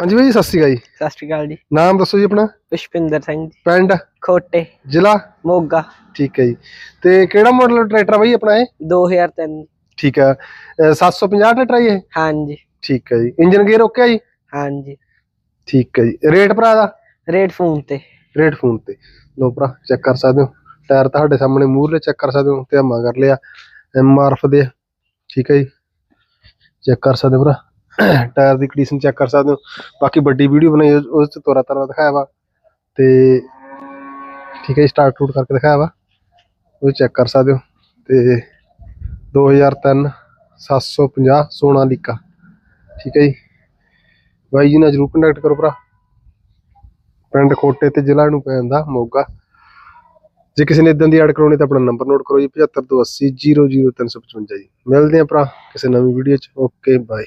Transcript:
ਹਾਂਜੀ ਬਾਈ ਜੀ, ਸਤਿ ਸ਼੍ਰੀ ਅਕਾਲ ਜੀ। ਸਤਿ ਸ਼੍ਰੀ ਅਕਾਲ ਜੀ। ਨਾਮ ਦੱਸੋ ਜੀ ਆਪਣਾ? ਪੁਸ਼ਪਿੰਦਰ ਸਿੰਘ ਜੀ। ਪਿੰਡ? ਖੋਟੇ। ਜ਼ਿਲ੍ਹਾ? ਮੋਗਾ। ਠੀਕ ਹੈ ਜੀ। ਤੇ ਕਿਹੜਾ ਮਾਡਲ ਟਰੈਕਟਰ ਆ ਬਾਈ ਆਪਣਾ ਇਹ? 2003 ਠੀਕ ਹੈ। ਅਹ 750 ਟਰੈਕਟਰ ਆ ਜੀ ਇਹ? ਹਾਂਜੀ। ਠੀਕ ਹੈ ਜੀ। ਇੰਜਨ ਗੇਅਰ ਓਕੇ ਆ ਜੀ? ਹਾਂਜੀ। ਠੀਕ ਹੈ ਜੀ। ਰੇਟ ਭਰਾ ਦਾ? ਰੇਡ ਫੋਨ ਤੇ। ਰੇਟ ਫੋਨ ਤੇ। ਲੋ ਭਰਾ ਚੈੱਕ ਕਰ ਸਕਦੇ ਹੋ। ਟਾਇਰ ਤੁਹਾਡੇ ਸਾਹਮਣੇ ਮੂਹਰਲੇ ਚੈੱਕ ਕਰ ਸਕਦੇ ਹੋ ਤੇ ਆਮਾ ਕਰ ਲਿਆ। ਐਮਆਰਐਫ ਦੇ ਠੀਕ ਹੈ ਜੀ। ਚੈੱਕ ਕਰ ਸਕਦੇ ਹੋ ਭਰਾ। ਟਾਇਰ ਦੀ ਕੰਡੀਸ਼ਨ ਚੈੱਕ ਕਰ ਸਕਦੇ ਹੋ। ਬਾਕੀ ਵੱਡੀ ਵੀਡੀਓ ਬਣਾਈ ਉਸ- ਚ ਤੋਰਾ ਤਾਰਾ ਦਿਖਾਇਆ ਵਾ। ਤੇ ਠੀਕ ਹੈ ਸਟਾਰਟ ਟੂਟ ਕਰਕੇ ਦਿਖਾਇਆ ਵਾ। ਉਹ ਚੈੱਕ ਕਰ ਸਕਦੇ ਹੋ। ਤੇ 2003 750 ਸੋਨਾਲੀਕਾ ਠੀਕ ਹੈ ਜੀ। ਬਾਈ ਜੀ, ਨਾਲ ਜਰੂਰ ਕੰਟੈਕਟ ਕਰੋ ਭਰਾ। ਪਿੰਡ ਖੋਟੇ ਤੇ ਜ਼ਿਲ੍ਹਾ ਨੂੰ ਪੈ ਜਾਂਦਾ ਮੋਗਾ ਜੇ ਕਿਸੇ ਨੇ ਇਦਾਂ ਦੀ ਐਡ ਕਰਾਉਣੀ ਤਾਂ ਆਪਣਾ ਨੰਬਰ ਨੋਟ ਕਰੋ ਜੀ 7580 00355 ਜੀ। ਮਿਲਦੇ ਆਂ ਭਰਾ ਕਿਸੇ ਨਵੀਂ ਵੀਡੀਓ ਚ। Okay bye